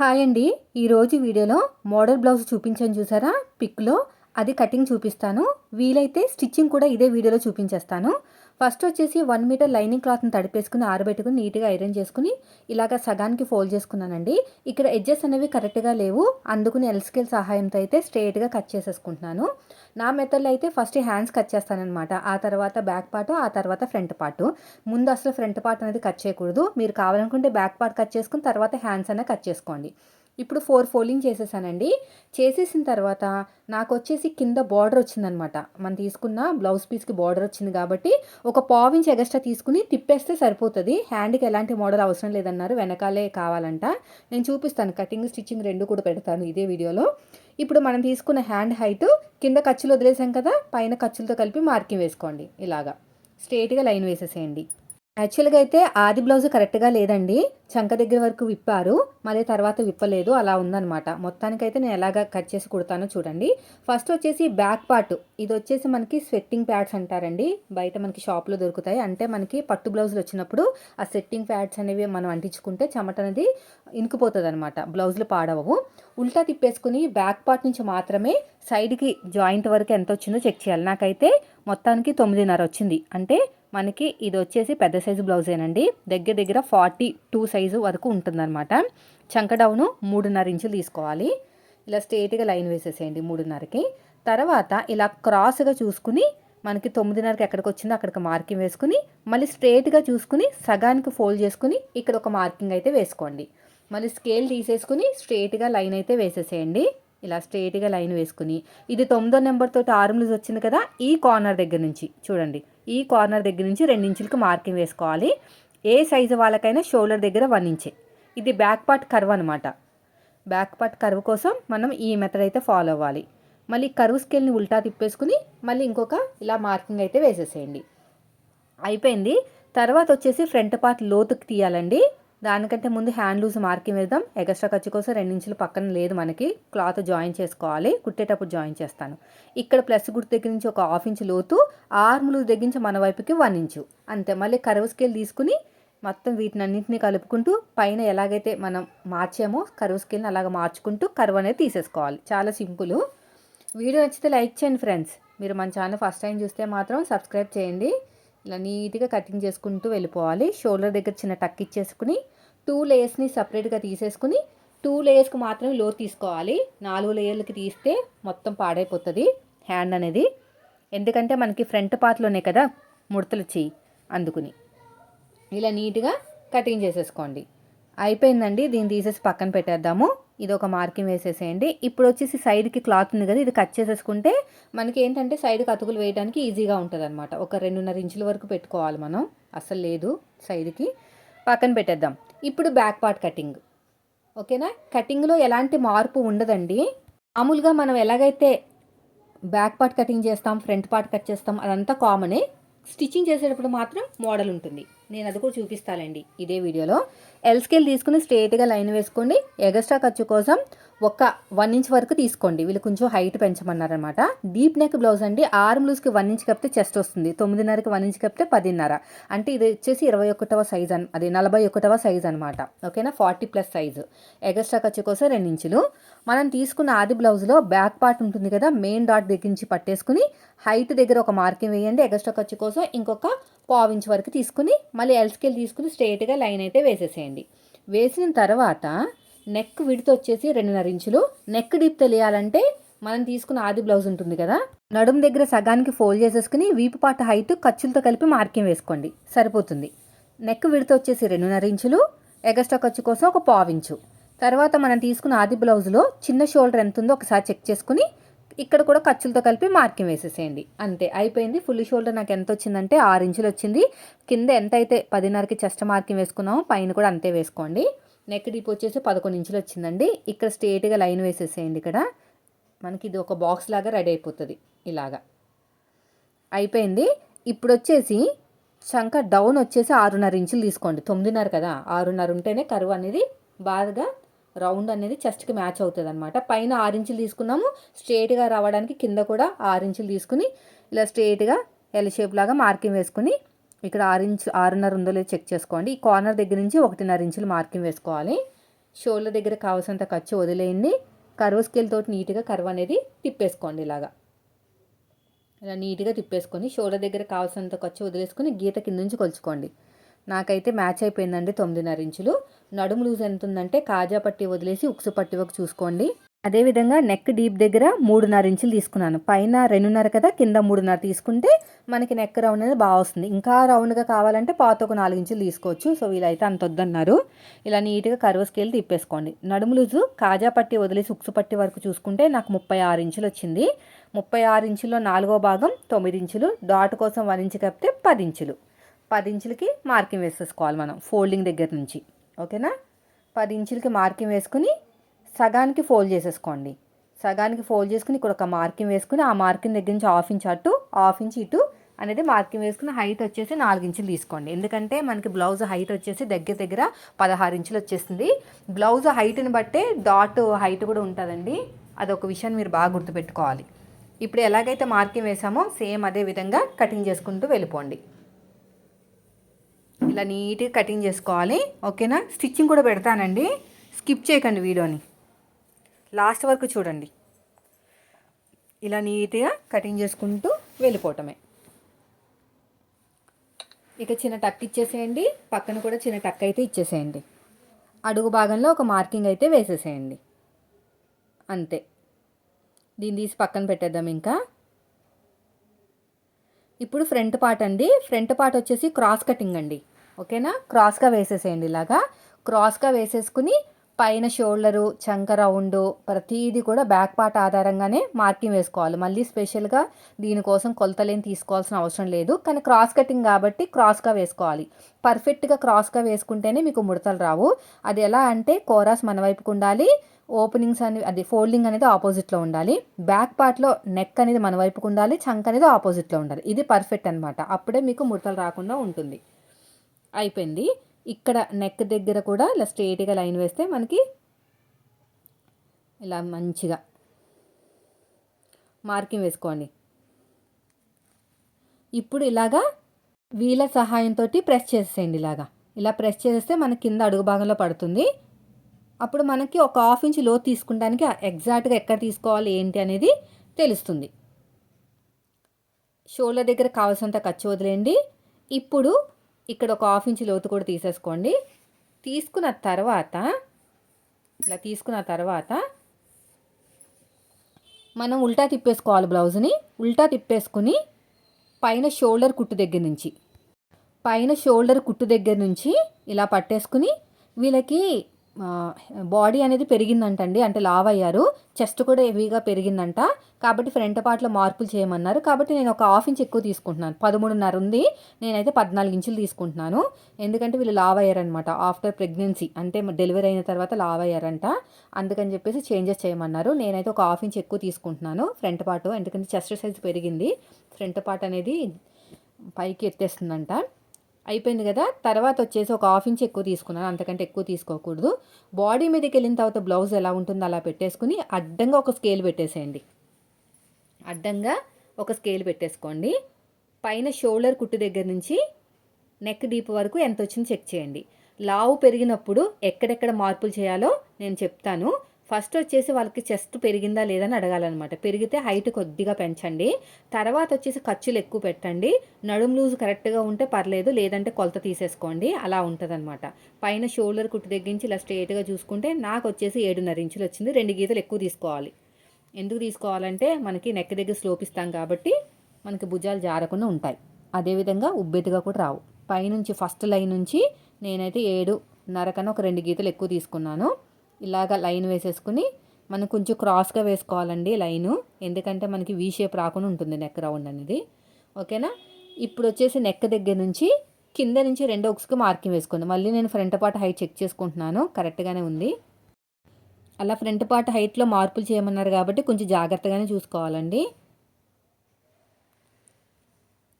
Hi అండి. ఈరోజు వీడియోలో మోడల్ బ్లౌజ్ చూపించాను చూసారా? పిక్లో అది కటింగ్ చూపిస్తాను. వీలైతే స్టిచ్చింగ్ కూడా ఇదే వీడియోలో చూపించేస్తాను. ఫస్ట్ వచ్చేసి వన్ మీటర్ లైనింగ్ క్లాత్ని తడిపేసుకుని ఆరబెట్టుకుని నీట్గా ఐరన్ చేసుకుని ఇలాగ సగానికి ఫోల్డ్ చేసుకున్నానండి. ఇక్కడ ఎడ్జెస్ అనేవి కరెక్ట్గా లేవు. అందుకుని ఎల్స్కేల్ సహాయంతో అయితే స్ట్రేట్గా కట్ చేసేసుకుంటున్నాను. నా మెథడ్లో అయితే ఫస్ట్ హ్యాండ్స్ కట్ చేస్తానమాట ఆ తర్వాత బ్యాక్ పార్ట్ ఆ తర్వాత ఫ్రంట్ పార్ట్. ముందు అసలు ఫ్రంట్ పార్ట్ అనేది కట్ చేయకూడదు. మీరు కావాలనుకుంటే బ్యాక్ పార్ట్ కట్ చేసుకుని తర్వాత హ్యాండ్స్ అనేది కట్ చేసుకోండి. ఇప్పుడు ఫోర్ ఫోల్డింగ్ చేసేసానండి. చేసేసిన తర్వాత నాకు వచ్చేసి కింద బార్డర్ వచ్చిందనమాట. మనం తీసుకున్న బ్లౌజ్ పీస్కి బార్డర్ వచ్చింది కాబట్టి ఒక పావించి ఎగస్ట్రా తీసుకుని తిప్పేస్తే సరిపోతుంది. హ్యాండ్కి ఎలాంటి మోడల్ అవసరం లేదన్నారు. వెనకాలే కావాలంట. నేను చూపిస్తాను. కటింగ్ స్టిచ్చింగ్ రెండు కూడా పెడతాను ఇదే వీడియోలో. ఇప్పుడు మనం తీసుకున్న హ్యాండ్ హైట్ కింద ఖర్చులు వదిలేసాం కదా పైన ఖర్చులతో కలిపి మార్కింగ్ వేసుకోండి. ఇలాగా. స్ట్రేట్గా లైన్ వేసేసేయండి. యాక్చువల్గా అయితే ఆది బ్లౌజ్ కరెక్ట్గా లేదండి. చంక దగ్గర వరకు విప్పారు. మళ్ళీ తర్వాత విప్పలేదు. అలా ఉందనమాట మొత్తానికైతే నేను ఎలాగ కట్ చేసి కుడతానో చూడండి. ఫస్ట్ వచ్చేసి బ్యాక్ పార్ట్. ఇది వచ్చేసి మనకి స్వెట్టింగ్ ప్యాడ్స్ అంటారండి. బయట మనకి షాప్లో దొరుకుతాయి. అంటే మనకి పట్టు బ్లౌజులు వచ్చినప్పుడు ఆ సెట్టింగ్ ప్యాడ్స్ అనేవి మనం అంటించుకుంటే చెమట అనేది ఇనుకుపోతుంది అనమాట బ్లౌజులు పాడవవు. ఉల్టా తిప్పేసుకుని బ్యాక్ పార్ట్ నుంచి మాత్రమే సైడ్కి జాయింట్ వరకు ఎంత వచ్చిందో చెక్ చేయాలి. నాకైతే మొత్తానికి తొమ్మిదిన్నర వచ్చింది. అంటే మనకి ఇది వచ్చేసి పెద్ద సైజు బ్లౌజేనండి. దగ్గర దగ్గర ఫార్టీ టూ సైజు వరకు ఉంటుందన్నమాట. చంక డౌను మూడున్నర ఇంచులు తీసుకోవాలి. ఇలా స్ట్రేట్గా లైన్ వేసేసేయండి మూడున్నరకి. తర్వాత ఇలా క్రాస్గా చూసుకుని మనకి తొమ్మిదిన్నరకి ఎక్కడికి వచ్చిందో అక్కడికి మార్కింగ్ వేసుకుని మళ్ళీ స్ట్రేట్గా చూసుకుని సగానికి ఫోల్డ్ చేసుకుని ఇక్కడ ఒక మార్కింగ్ అయితే వేసుకోండి. మళ్ళీ స్కేల్ తీసేసుకుని స్ట్రేట్గా లైన్ అయితే వేసేసేయండి. ఇలా స్ట్రేట్గా లైన్ వేసుకుని. ఇది తొమ్మిదో నెంబర్తో ఆర్మ్లూజ్ వచ్చింది కదా ఈ కార్నర్ దగ్గర నుంచి చూడండి. ఈ కార్నర్ దగ్గర నుంచి రెండించులకు మార్కింగ్ వేసుకోవాలి. ఏ సైజు వాళ్ళకైనా షోల్డర్ దగ్గర వన్ ఇంచే. ఇది బ్యాక్ పార్ట్ కర్వ్ అనమాట బ్యాక్ పార్ట్ కర్వ్ కోసం మనం ఈ మెథడ్ అయితే ఫాలో అవ్వాలి. మళ్ళీ కర్వ్ స్కేల్ని ఉల్టా తిప్పేసుకుని మళ్ళీ ఇంకొక ఇలా మార్కింగ్ అయితే వేసేసేయండి. అయిపోయింది. తర్వాత వచ్చేసి ఫ్రంట్ పార్ట్ లోతుకి తీయాలండి. దానికంటే ముందు హ్యాండ్ లూజ్ మార్కింగ్ వేద్దాం. ఎగస్ట్రా ఖర్చు కోసం ఇంచులు పక్కన లేదు మనకి. క్లాత్ జాయిన్ చేసుకోవాలి. కుట్టేటప్పుడు జాయిన్ చేస్తాను. ఇక్కడ ప్లస్ గుర్తు దగ్గర నుంచి ఒక హాఫ్ ఇంచు లోతు ఆర్మ్ లూజ్ దగ్గర నుంచి మన వైపుకి వన్ ఇంచు. అంతే మళ్ళీ కరువు స్కేల్ తీసుకుని మొత్తం వీటిని అన్నింటినీ కలుపుకుంటూ పైన ఎలాగైతే మనం మార్చామో కరువు స్కేల్ని అలాగ మార్చుకుంటూ కరువు అనేది తీసేసుకోవాలి. చాలా సింపుల్. వీడియో నచ్చితే లైక్ చేయండి ఫ్రెండ్స్. మీరు మన ఛానల్ ఫస్ట్ టైం చూస్తే మాత్రం సబ్స్క్రైబ్ చేయండి. ఇలా నీట్గా కటింగ్ చేసుకుంటూ వెళ్ళిపోవాలి. షోల్డర్ దగ్గర చిన్న టక్ ఇచ్చేసుకుని టూ లేయర్స్ని సపరేట్గా తీసేసుకుని టూ లేయర్స్కి మాత్రమే లోతు తీసుకోవాలి. నాలుగు లేయర్లకి తీస్తే మొత్తం పాడైపోతుంది హ్యాండ్ అనేది. ఎందుకంటే మనకి ఫ్రంట్ పార్ట్లోనే కదా ముడతలు చెయ్యి అందుకుని. ఇలా నీట్గా కటింగ్ చేసేసుకోండి. అయిపోయిందండి. దీన్ని తీసేసి పక్కన పెట్టేద్దాము. ఇది ఒక మార్కింగ్ వేసేసేయండి. ఇప్పుడు వచ్చేసి సైడ్కి క్లాత్ ఉంది కదా ఇది కట్ చేసేసుకుంటే మనకి ఏంటంటే సైడ్కి అతుకులు వేయడానికి ఈజీగా ఉంటుంది అనమాట ఒక రెండున్నర ఇంచుల వరకు పెట్టుకోవాలి మనం. అసలు లేదు సైడ్కి. పక్కన పెట్టేద్దాం. ఇప్పుడు బ్యాక్ పార్ట్ కటింగ్. ఓకేనా? కటింగ్లో ఎలాంటి మార్పు ఉండదండి. మామూలుగా మనం ఎలాగైతే బ్యాక్ పార్ట్ కటింగ్ చేస్తాం ఫ్రంట్ పార్ట్ కట్ చేస్తాం అదంతా కామనే స్టిచ్చింగ్ చేసేటప్పుడు మాత్రం మోడల్ ఉంటుంది. నేను అది కూడా చూపిస్తానండి ఇదే వీడియోలో. ఎల్ స్కేల్ తీసుకుని స్ట్రేట్గా లైన్ వేసుకోండి. ఎగస్ట్రా ఖర్చు కోసం ఒక వన్ ఇంచ్ వరకు తీసుకోండి. వీళ్ళు కొంచెం హైట్ పెంచమన్నారనమాట డీప్ నెక్ బ్లౌజ్ అండి. ఆర్మ్ లూజ్కి వన్ ఇంచ్ కప్పితే చెస్ట్ వస్తుంది. తొమ్మిదిన్నరకి వన్ ఇంచ్ కప్పితే పదిన్నర. అంటే ఇది వచ్చేసి ఇరవై ఒకటవ సైజ్ అని అది నలభై ఒకటవ సైజ్ అనమాట ఓకేనా ఫార్టీ ప్లస్ సైజు ఎగస్ట్రా ఖర్చు కోసం రెండు ఇంచులు మనం తీసుకున్న ఆది బ్లౌజ్లో బ్యాక్ పార్ట్ ఉంటుంది కదా? మెయిన్ డాట్ దగ్గర నుంచి పట్టేసుకుని హైట్ దగ్గర ఒక మార్కింగ్ వేయండి. ఎగస్ట్రా ఖర్చు కోసం ఇంకొక పావు ఇంచ్ వరకు తీసుకుని మళ్ళీ ఎల్స్కేల్ తీసుకుని స్ట్రేట్గా లైన్ అయితే వేసేసేయండి. వేసిన తర్వాత నెక్ విడితో వచ్చేసి రెండున్నర ఇంచులు. నెక్ డీప్ తెలియాలంటే మనం తీసుకున్న ఆది బ్లౌజ్ ఉంటుంది కదా? నడుం దగ్గర సగానికి ఫోల్డ్ చేసేసుకుని వీపు పాట హైట్ ఖర్చులతో కలిపి మార్కింగ్ వేసుకోండి. సరిపోతుంది. నెక్ విడితో వచ్చేసి రెండున్నర ఇంచులు. ఎగస్ట్రా ఖర్చు కోసం ఒక పావించు తర్వాత మనం తీసుకున్న ఆది బ్లౌజ్లో చిన్న షోల్డర్ ఎంత ఉందో ఒకసారి చెక్ చేసుకుని ఇక్కడ కూడా ఖర్చులతో కలిపి మార్కింగ్ వేసేసేయండి. అంతే అయిపోయింది. ఫుల్ షోల్డర్ నాకు ఎంత వచ్చిందంటే ఆరు ఇంచులు వచ్చింది. కింద ఎంత అయితే పదిన్నరకి చెస్ట్ మార్కింగ్ వేసుకున్నామో పైన కూడా అంతే వేసుకోండి. నెక్ డీప్ వచ్చేసి పదకొండు ఇంచులు వచ్చిందండి. ఇక్కడ స్ట్రేట్గా లైన్ వేసేసేయండి ఇక్కడ. మనకి ఇది ఒక బాక్స్ లాగా రెడీ అయిపోతుంది ఇలాగా. అయిపోయింది. ఇప్పుడు వచ్చేసి చంక డౌన్ వచ్చేసి ఆరున్నర ఇంచులు తీసుకోండి. తొమ్మిదిన్నర కదా ఆరున్నర ఉంటేనే కరువు అనేది బాగా రౌండ్ అనేది చెస్ట్కి మ్యాచ్ అవుతుంది అనమాట పైన ఆరు ఇంచులు తీసుకున్నాము. స్ట్రేట్గా రావడానికి కింద కూడా ఆరు ఇంచులు తీసుకుని ఇలా స్ట్రేట్గా ఎల్ షేప్ లాగా మార్కింగ్ వేసుకుని ఇక్కడ ఆరు ఇంచు ఆరున్నర ఉందో లేదో చెక్ చేసుకోండి. ఈ కార్నర్ దగ్గర నుంచి ఒకటిన్నర ఇంచులు మార్కింగ్ వేసుకోవాలి. షోల్డర్ దగ్గర కావాల్సినంత ఖర్చు వదిలేయండి. కర్వ్ స్కేల్ తోటి నీట్గా కర్వ్ అనేది తిప్పేసుకోండి ఇలాగా. ఇలా నీట్గా తిప్పేసుకొని షోల్డర్ దగ్గర కావాల్సినంత ఖర్చు వదిలేసుకొని గీత కింద నుంచి కొలుచుకోండి. నాకైతే మ్యాచ్ అయిపోయిందండి తొమ్మిదిన్నర ఇంచులు. నడుము లూజ్ ఎంత ఉందంటే కాజా పట్టి వదిలేసి ఉక్సు పట్టి ఒక చూసుకోండి. అదేవిధంగా నెక్ డీప్ దగ్గర మూడున్నర ఇంచులు తీసుకున్నాను. పైన రెండున్నర కదా కింద మూడున్నర తీసుకుంటే మనకి నెక్ రౌండ్ అనేది బాగా వస్తుంది. ఇంకా రౌండ్గా కావాలంటే పాత ఒక నాలుగు ఇంచులు తీసుకోవచ్చు. సో వీలైతే అంత వద్దన్నారు. ఇలా నీట్గా కరువు స్కేల్ తిప్పేసుకోండి. నడుము లూజు కాజా పట్టి వదిలేసి ఉక్సు పట్టి వరకు చూసుకుంటే నాకు ముప్పై ఆరు ఇంచులు వచ్చింది. ముప్పై ఆరు ఇంచుల్లో నాలుగో భాగం తొమ్మిది ఇంచులు డాట్ కోసం వన్ ఇంచు కప్పితే పది ఇంచులు. పది ఇంచులకి మార్కింగ్ వేసేసుకోవాలి మనం ఫోల్డింగ్ దగ్గర నుంచి. ఓకేనా? పది ఇంచులకి మార్కింగ్ వేసుకుని సగానికి ఫోల్డ్ చేసేసుకోండి. సగానికి ఫోల్డ్ చేసుకుని ఇక్కడ ఒక మార్కింగ్ వేసుకుని ఆ మార్కింగ్ దగ్గర నుంచి హాఫ్ ఇంచ్ అటు హాఫ్ ఇంచ్ ఇటు అనేది మార్కింగ్ వేసుకుని హైట్ వచ్చేసి నాలుగు ఇంచులు తీసుకోండి. ఎందుకంటే మనకి బ్లౌజ్ హైట్ వచ్చేసి దగ్గర దగ్గర పదహారు ఇంచులు వచ్చేస్తుంది. బ్లౌజ్ హైట్ని బట్టే డాట్ హైట్ కూడా ఉంటుందండి. అదొక విషయాన్ని మీరు బాగా గుర్తుపెట్టుకోవాలి. ఇప్పుడు ఎలాగైతే మార్కింగ్ వేసామో సేమ్ అదే విధంగా కటింగ్ చేసుకుంటూ వెళ్ళిపోండి. ఇలా నీట్గా కటింగ్ చేసుకోవాలి. ఓకేనా? స్టిచ్చింగ్ కూడా పెడతానండి. స్కిప్ చేయకండి వీడియోని. లాస్ట్ వరకు చూడండి. ఇలా నీట్గా కటింగ్ చేసుకుంటూ వెళ్ళిపోవటమే. ఇక చిన్న టక్ ఇచ్చేసేయండి. పక్కన కూడా చిన్న టక్ అయితే ఇచ్చేసేయండి. అడుగు భాగంలో ఒక మార్కింగ్ అయితే వేసేసేయండి. అంతే. దీన్ని తీసి పక్కన పెట్టేద్దాం ఇంకా. ఇప్పుడు ఫ్రంట్ పార్ట్ అండి. ఫ్రంట్ పార్ట్ వచ్చేసి క్రాస్ కటింగ్ అండి. ఓకేనా? క్రాస్గా వేసేసేయండి ఇలాగా. క్రాస్గా వేసేసుకుని పైన షోల్డరు చంక రౌండ్ ప్రతిదీ కూడా బ్యాక్ పార్ట్ ఆధారంగానే మార్కింగ్ వేసుకోవాలి. మళ్ళీ స్పెషల్గా దీనికోసం కొలతలేని తీసుకోవాల్సిన అవసరం లేదు. కానీ క్రాస్ కటింగ్ కాబట్టి క్రాస్గా వేసుకోవాలి. పర్ఫెక్ట్గా క్రాస్గా వేసుకుంటేనే మీకు ముడతలు రావు. అది ఎలా అంటే కోరాస్ మన వైపుకు ఉండాలి. ఓపెనింగ్స్ అనేవి అది ఫోల్డింగ్ అనేది ఆపోజిట్లో ఉండాలి. బ్యాక్ పార్ట్లో నెక్ అనేది మన వైపుకు ఉండాలి. చంక్ అనేది ఆపోజిట్లో ఉండాలి. ఇది పర్ఫెక్ట్ అనమాట అప్పుడే మీకు ముడతలు రాకుండా ఉంటుంది. అయిపోయింది. ఇక్కడ నెక్ దగ్గర కూడా ఇలా స్ట్రేట్గా లైన్ వేస్తే మనకి ఇలా మంచిగా మార్కింగ్ వేసుకోండి. ఇప్పుడు ఇలాగా వీళ్ళ సహాయంతో ప్రెస్ చేసేయండి ఇలాగా. ఇలా ప్రెస్ చేస్తే మన కింద అడుగు భాగంలో పడుతుంది. అప్పుడు మనకి ఒక హాఫ్ ఇంచ్లో తీసుకుంటానికి ఎగ్జాక్ట్గా ఎక్కడ తీసుకోవాలి ఏంటి అనేది తెలుస్తుంది. షోల్డర్ దగ్గర కావాల్సినంత ఖర్చు వదిలేయండి. ఇప్పుడు ఇక్కడ ఒక హాఫ్ ఇంచ్ లోతు కూడా తీసేసుకోండి. తీసుకున్న తర్వాత ఇలా తీసుకున్న తర్వాత మనం ఉల్టా తిప్పేసుకోవాలి బ్లౌజ్ని. ఉల్టా తిప్పేసుకుని పైన షోల్డర్ కుట్టు దగ్గర నుంచి పైన షోల్డర్ కుట్టు దగ్గర నుంచి ఇలా పట్టేసుకుని వీళ్ళకి బాడీ అనేది పెరిగిందంటండి. అంటే లావ్ అయ్యారు. చెస్ట్ కూడా హెవీగా పెరిగిందంట. కాబట్టి ఫ్రంట్ పార్ట్లో మార్పులు చేయమన్నారు. కాబట్టి నేను ఒక హాఫ్ ఇంచ్ ఎక్కువ తీసుకుంటున్నాను. పదమూడున్నర ఉంది. నేనైతే పద్నాలుగు ఇంచులు తీసుకుంటున్నాను. ఎందుకంటే వీళ్ళు లావ్ అయ్యారనమాట ఆఫ్టర్ ప్రెగ్నెన్సీ. అంటే డెలివరీ అయిన తర్వాత లావ్ అయ్యారంట. అందుకని చెప్పేసి చేంజెస్ చేయమన్నారు. నేనైతే ఒక హాఫ్ ఇంచ్ ఎక్కువ తీసుకుంటున్నాను ఫ్రంట్ పార్ట్. ఎందుకంటే చెస్ట్ సైజ్ పెరిగింది. ఫ్రంట్ పార్ట్ అనేది పైకి ఎత్తేస్తుందంట. అయిపోయింది కదా? తర్వాత వచ్చేసి ఒక హాఫ్ ఇంచ్ ఎక్కువ తీసుకున్నాను. అంతకంటే ఎక్కువ తీసుకోకూడదు. బాడీ మీదకి వెళ్ళిన తర్వాత బ్లౌజ్ ఎలా ఉంటుందో అలా పెట్టేసుకుని అడ్డంగా ఒక స్కేల్ పెట్టేసేయండి. అడ్డంగా ఒక స్కేల్ పెట్టేసుకోండి. పైన షోల్డర్ కుట్టు దగ్గర నుంచి నెక్ డీప్ వరకు ఎంత వచ్చిందో చెక్ చేయండి. లావు పెరిగినప్పుడు ఎక్కడెక్కడ మార్పులు చేయాలో నేను చెప్తాను. ఫస్ట్ వచ్చేసి వాళ్ళకి చెస్ట్ పెరిగిందా లేదని అడగాలన్నమాట. పెరిగితే హైట్ కొద్దిగా పెంచండి. తర్వాత వచ్చేసి ఖర్చులు ఎక్కువ పెట్టండి. నడుము లూజ్ కరెక్ట్గా ఉంటే పర్లేదు లేదంటే కొలత తీసేసుకోండి. అలా ఉంటుందన్నమాట. పైన షోల్డర్ కుట్టు తగ్గించి ఇలా స్ట్రేట్గా చూసుకుంటే నాకు వచ్చేసి ఏడున్నర ఇంచులు వచ్చింది. రెండు గీతలు ఎక్కువ తీసుకోవాలి. ఎందుకు తీసుకోవాలంటే మనకి నెక్ దగ్గర స్లోప్ ఇస్తాం కాబట్టి మనకి భుజాలు జారకుండా ఉంటాయి. అదేవిధంగా ఉబ్బెత్తుగా కూడా రావు. పైనుంచి ఫస్ట్ లైన్ నుంచి నేనైతే ఏడు నరకన ఒక రెండు గీతలు ఎక్కువ తీసుకున్నాను. ఇలాగ లైన్ వేసేసుకుని మనం కొంచెం క్రాస్గా వేసుకోవాలండి లైను. ఎందుకంటే మనకి వీ షేప్ రాకుండా ఉంటుంది నెక్ రౌండ్ అనేది. ఓకేనా? ఇప్పుడు వచ్చేసి నెక్ దగ్గర నుంచి కింద నుంచి రెండో ఒక్స్కి మార్కింగ్ వేసుకోండి. మళ్ళీ నేను ఫ్రంట్ పార్ట్ హైట్ చెక్ చేసుకుంటున్నాను. కరెక్ట్గానే ఉంది. అలా ఫ్రంట్ పార్ట్ హైట్లో మార్పులు చేయమన్నారు కాబట్టి కొంచెం జాగ్రత్తగానే చూసుకోవాలండి.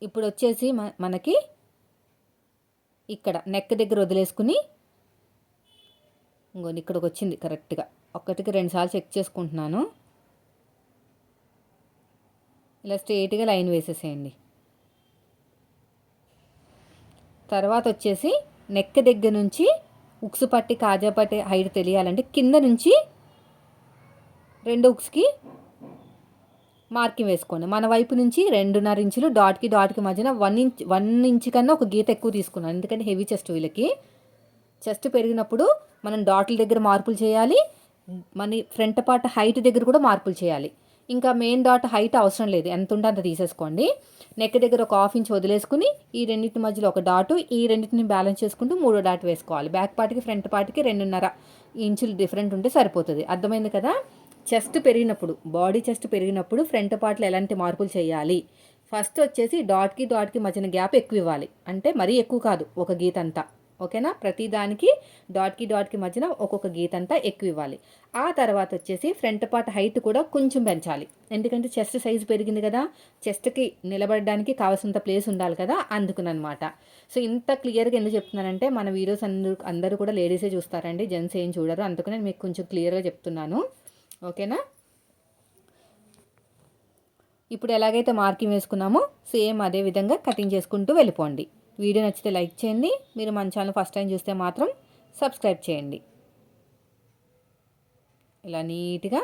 ఇప్పుడు వచ్చేసి మనకి ఇక్కడ నెక్ దగ్గర వదిలేసుకుని ఇంకో ఇక్కడికి వచ్చింది కరెక్ట్గా. ఒక్కటికి రెండుసార్లు చెక్ చేసుకుంటున్నాను. ఇలా స్ట్రేట్గా లైన్ వేసేసేయండి. తర్వాత వచ్చేసి నెక్ దగ్గర నుంచి ఉక్సు పట్టి కాజా పట్టి హైట్ తెలియాలంటే కింద నుంచి రెండు ఉక్స్కి మార్కింగ్ వేసుకోండి. మన వైపు నుంచి రెండున్నర ఇంచులు డాట్కి డాట్కి మధ్యన వన్ ఇంచ్ వన్ ఇంచ్ కన్నా ఒక గీత ఎక్కువ తీసుకున్నాను. ఎందుకంటే హెవీ చెస్ట్ వీళ్ళకి. చెస్ట్ పెరిగినప్పుడు మనం డాట్ల దగ్గర మార్పులు చేయాలి. మన ఫ్రంట్ పార్ట్ హైట్ దగ్గర కూడా మార్పులు చేయాలి. ఇంకా మెయిన్ డాట్ హైట్ అవసరం లేదు. ఎంత ఉంటే అంత తీసేసుకోండి. నెక్ దగ్గర ఒక హాఫ్ ఇంచ్ వదిలేసుకుని ఈ రెండింటి మధ్యలో ఒక డాటు ఈ రెండింటిని బ్యాలెన్స్ చేసుకుంటూ మూడో డాట్ వేసుకోవాలి. బ్యాక్ పార్ట్కి ఫ్రంట్ పార్ట్కి రెండున్నర ఇంచులు డిఫరెంట్ ఉంటే సరిపోతుంది. అర్థమైంది కదా? చెస్ట్ పెరిగినప్పుడు బాడీ చెస్ట్ పెరిగినప్పుడు ఫ్రంట్ పార్ట్లో ఎలాంటి మార్పులు చేయాలి? ఫస్ట్ వచ్చేసి డాట్కి డాట్కి మధ్యన గ్యాప్ ఎక్కువ ఇవ్వాలి. అంటే మరీ ఎక్కువ కాదు ఒక గీత అంతా. ఓకేనా? ప్రతి దానికి డాట్కి డాట్కి మధ్యన ఒక్కొక్క గీత అంతా ఎక్కువ ఇవ్వాలి. ఆ తర్వాత వచ్చేసి ఫ్రంట్ పార్ట్ హైట్ కూడా కొంచెం పెంచాలి. ఎందుకంటే చెస్ట్ సైజు పెరిగింది కదా చెస్ట్కి నిలబడడానికి కావాల్సినంత ప్లేస్ ఉండాలి కదా అందుకునమాట సో ఇంత క్లియర్గా ఎందుకు చెప్తున్నానంటే మన వీడియోస్ అందరూ అందరూ కూడా లేడీసే చూస్తారండి జెంట్స్ ఏం చూడరు. అందుకని మీకు కొంచెం క్లియర్గా చెప్తున్నాను. ఓకేనా? ఇప్పుడు ఎలాగైతే మార్కింగ్ వేసుకున్నామో సేమ్ అదే విధంగా కటింగ్ చేసుకుంటూ వెళ్ళిపోండి. వీడియో నచ్చితే లైక్ చేయండి. మీరు మన ఛానల్ ఫస్ట్ టైం చూస్తే మాత్రం సబ్స్క్రైబ్ చేయండి. ఇలా నీట్గా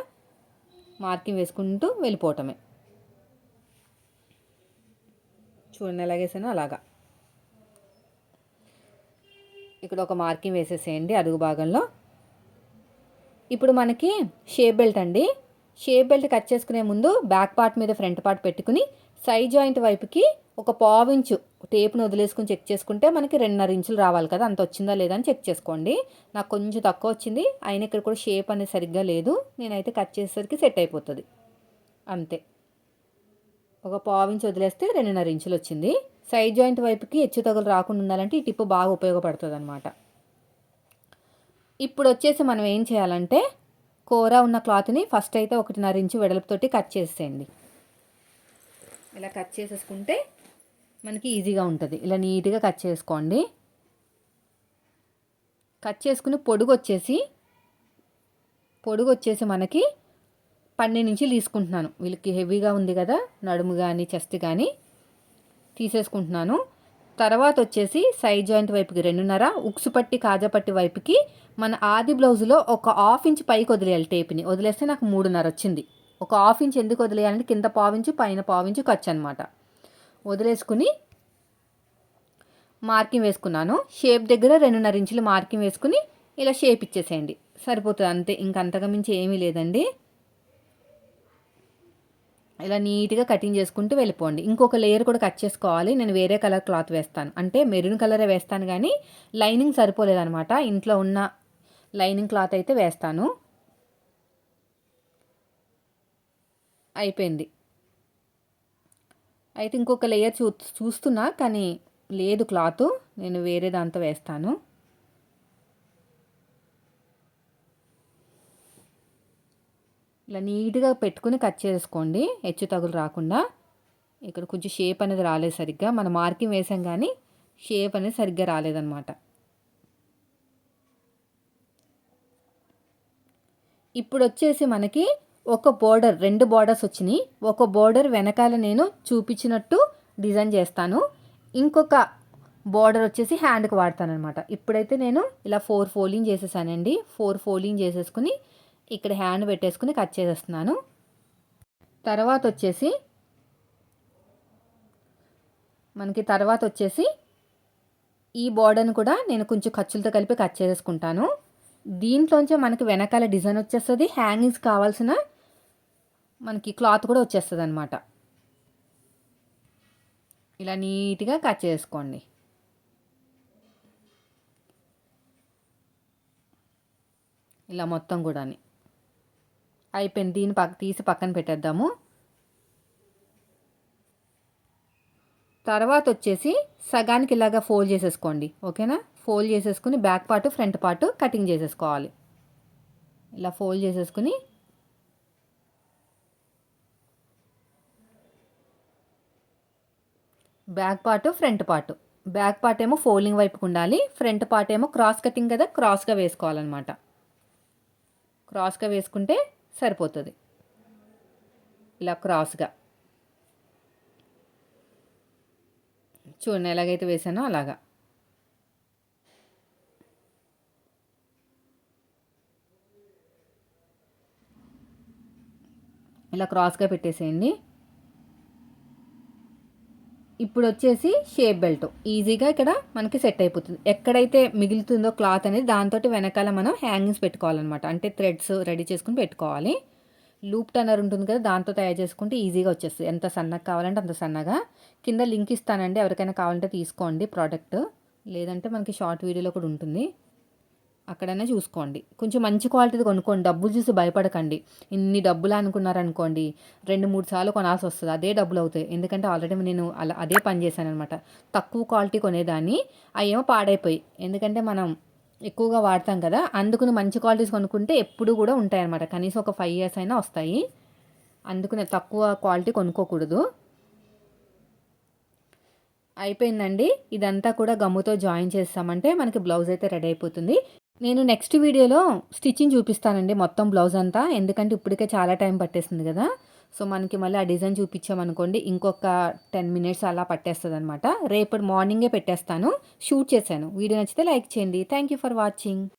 మార్కింగ్ వేసుకుంటూ వెళ్ళిపోవటమే. చూడండి ఎలాగేసానో అలాగా. ఇక్కడ ఒక మార్కింగ్ వేసేసేయండి అడుగు భాగంలో. ఇప్పుడు మనకి షేప్ బెల్ట్ అండి. షేప్ బెల్ట్ కట్ చేసుకునే ముందు బ్యాక్ పార్ట్ మీద ఫ్రంట్ పార్ట్ పెట్టుకుని సైడ్ జాయింట్ వైపుకి ఒక పావించు టేప్ను వదిలేసుకుని చెక్ చేసుకుంటే మనకి రెండున్నర ఇంచులు రావాలి కదా అంత వచ్చిందా లేదా అని చెక్ చేసుకోండి. నాకు కొంచెం తక్కువ వచ్చింది అయినా ఇక్కడ కూడా షేప్ అనేది సరిగ్గా లేదు నేనైతే కట్ చేసేసరికి సెట్ అయిపోతుంది. అంతే. ఒక పావించి వదిలేస్తే రెండున్నర ఇంచులు వచ్చింది. సైడ్ జాయింట్ వైపుకి హెచ్చు తగులు రాకుండా ఉండాలంటే ఈ టిప్పు బాగా ఉపయోగపడుతుంది అనమాట ఇప్పుడు వచ్చేసి మనం ఏం చేయాలంటే కూర ఉన్న క్లాత్ని ఫస్ట్ అయితే ఒకటిన్నర ఇంచు వెడల్పుతోటి కట్ చేసేయండి. ఇలా కట్ చేసేసుకుంటే మనకి ఈజీగా ఉంటుంది. ఇలా నీట్గా కట్ చేసుకోండి. కట్ చేసుకుని పొడుగు వచ్చేసి పొడుగు వచ్చేసి మనకి పన్నెండు ఇంచులు తీసుకుంటున్నాను. వీళ్ళకి హెవీగా ఉంది కదా నడుము కానీ చెస్ట్ కానీ తీసేసుకుంటున్నాను. తర్వాత వచ్చేసి సైడ్ జాయింట్ వైపుకి రెండున్నర ఉక్సు పట్టి వైపుకి మన ఆది బ్లౌజ్లో ఒక హాఫ్ ఇంచ్ పైకి వదిలేయాలి టేప్ని. వదిలేస్తే నాకు మూడున్నర వచ్చింది. ఒక హాఫ్ ఇంచ్ ఎందుకు వదిలేయాలంటే కింద పావించు పైన పావించు ఖర్చు అనమాట వదిలేసుకుని మార్కింగ్ వేసుకున్నాను. షేప్ దగ్గర రెండున్నర ఇంచులు మార్కింగ్ వేసుకుని ఇలా షేప్ ఇచ్చేసేయండి. సరిపోతుంది అంతే ఇంకంతగా మించి ఏమీ లేదండి. ఇలా నీట్గా కటింగ్ చేసుకుంటూ వెళ్ళిపోండి. ఇంకొక లేయర్ కూడా కట్ చేసుకోవాలి. నేను వేరే కలర్ క్లాత్ వేస్తాను. అంటే మెరూన్ కలరే వేస్తాను కానీ లైనింగ్ సరిపోలేదనమాట ఇంట్లో ఉన్న లైనింగ్ క్లాత్ అయితే వేస్తాను. అయిపోయింది. అయితే ఇంకొక లేయర్ చూ చూస్తున్నా కానీ లేదు క్లాత్. నేను వేరే దాంతో వేస్తాను. ఇలా నీట్గా పెట్టుకుని కట్ చేసుకోండి. హెచ్చు తగులు రాకుండా. ఇక్కడ కొంచెం షేప్ అనేది రాలేదు సరిగ్గా. మనం మార్కింగ్ వేసాం కానీ షేప్ అనేది సరిగ్గా రాలేదన్నమాట. ఇప్పుడు వచ్చేసి మనకి ఒక బోర్డర్ రెండు బోర్డర్స్ వచ్చినాయి. ఒక బోర్డర్ వెనకాల నేను చూపించినట్టు డిజైన్ చేస్తాను. ఇంకొక బోర్డర్ వచ్చేసి హ్యాండ్కి వాడతానమాట ఇప్పుడైతే నేను ఇలా ఫోర్ ఫోల్డింగ్ చేసేసానండి. ఫోర్ ఫోల్డింగ్ చేసేసుకుని ఇక్కడ హ్యాండ్ పెట్టేసుకుని కట్ చేసేస్తున్నాను. తర్వాత వచ్చేసి మనకి తర్వాత వచ్చేసి ఈ బోర్డర్ని కూడా నేను కొంచెం ఖర్చులతో కలిపి కట్ చేసుకుంటాను దీంట్లోంచి మనకి వెనకాల డిజైన్ వచ్చేస్తుంది. హ్యాంగింగ్స్ కావాల్సిన మనకి క్లాత్ కూడా వచ్చేస్తుంది అనమాట ఇలా నీట్గా కట్ చేసుకోండి. ఇలా మొత్తం కూడా అయిపోయింది. దీన్ని పక్క తీసి పక్కన పెట్టేద్దాము. తర్వాత వచ్చేసి సగానికి ఇలాగా ఫోల్డ్ చేసేసుకోండి. ఓకేనా? ఫోల్డ్ చేసేసుకుని back part front part cutting చేసేసుకోవాలి. ఇలా ఫోల్డ్ చేసేసుకుని back part front part. Back part ఏమో ఫోల్డింగ్ వైపుకు ఉండాలి ఫ్రంట్ పార్ట్ ఏమో క్రాస్ కటింగ్ కదా క్రాస్గా వేసుకోవాలన్నమాట. క్రాస్గా వేసుకుంటే సరిపోతుంది. ఇలా క్రాస్గా. చూడండి ఎలాగైతే వేసానో అలాగా. ఇలా క్రాస్గా పెట్టేసేయండి. ఇప్పుడు వచ్చేసి షేప్ బెల్ట్. ఈజీగా ఇక్కడ మనకి సెట్ అయిపోతుంది. ఎక్కడైతే మిగులుతుందో క్లాత్ అనేది దాంతో వెనకాల మనం హ్యాంగింగ్స్ పెట్టుకోవాలన్నమాట. అంటే థ్రెడ్స్ రెడీ చేసుకుని పెట్టుకోవాలి. లూప్ టన్నర్ ఉంటుంది కదా దాంతో తయారు చేసుకుంటే ఈజీగా వచ్చేస్తుంది. ఎంత సన్నగా కావాలంటే అంత సన్నగా. కింద లింక్ ఇస్తానండి. ఎవరికైనా కావాలంటే తీసుకోండి ప్రోడక్ట్. లేదంటే మనకి షార్ట్ వీడియోలో కూడా ఉంటుంది. అక్కడైనా చూసుకోండి. కొంచెం మంచి క్వాలిటీది కొనుక్కోండి. డబ్బులు చూసి భయపడకండి. ఇన్ని డబ్బులు అనుకున్నారనుకోండి రెండు మూడు సార్లు కొనాల్సి వస్తుంది. అదే డబ్బులు అవుతాయి. ఎందుకంటే ఆల్రెడీ నేను అలా అదే పని చేశాను అనమాట తక్కువ క్వాలిటీ కొనేదాన్ని అవేమో పాడైపోయి. ఎందుకంటే మనం ఎక్కువగా వాడతాం కదా అందుకుని మంచి క్వాలిటీస్ కొనుక్కుంటే ఎప్పుడు కూడా ఉంటాయన్నమాట. కనీసం ఒక ఫైవ్ ఇయర్స్ అయినా వస్తాయి. అందుకునే తక్కువ క్వాలిటీ కొనుక్కోకూడదు. అయిపోయిందండి. ఇదంతా కూడా గమ్ముతో జాయిన్ చేస్తామంటే మనకి బ్లౌజ్ అయితే రెడీ అయిపోతుంది. నేను నెక్స్ట్ వీడియోలో స్టిచ్చింగ్ చూపిస్తానండి మొత్తం బ్లౌజ్ అంతా. ఎందుకంటే ఇప్పటికే చాలా టైం పట్టేస్తుంది కదా. సో మనకి మళ్ళీ ఆ డిజైన్ చూపించామనుకోండి ఇంకొక టెన్ మినిట్స్ అలా పట్టేస్తుంది అనమాట రేపటి మార్నింగే పెట్టేస్తాను. షూట్ చేశాను. వీడియో నచ్చితే లైక్ చేయండి. Thank you for watching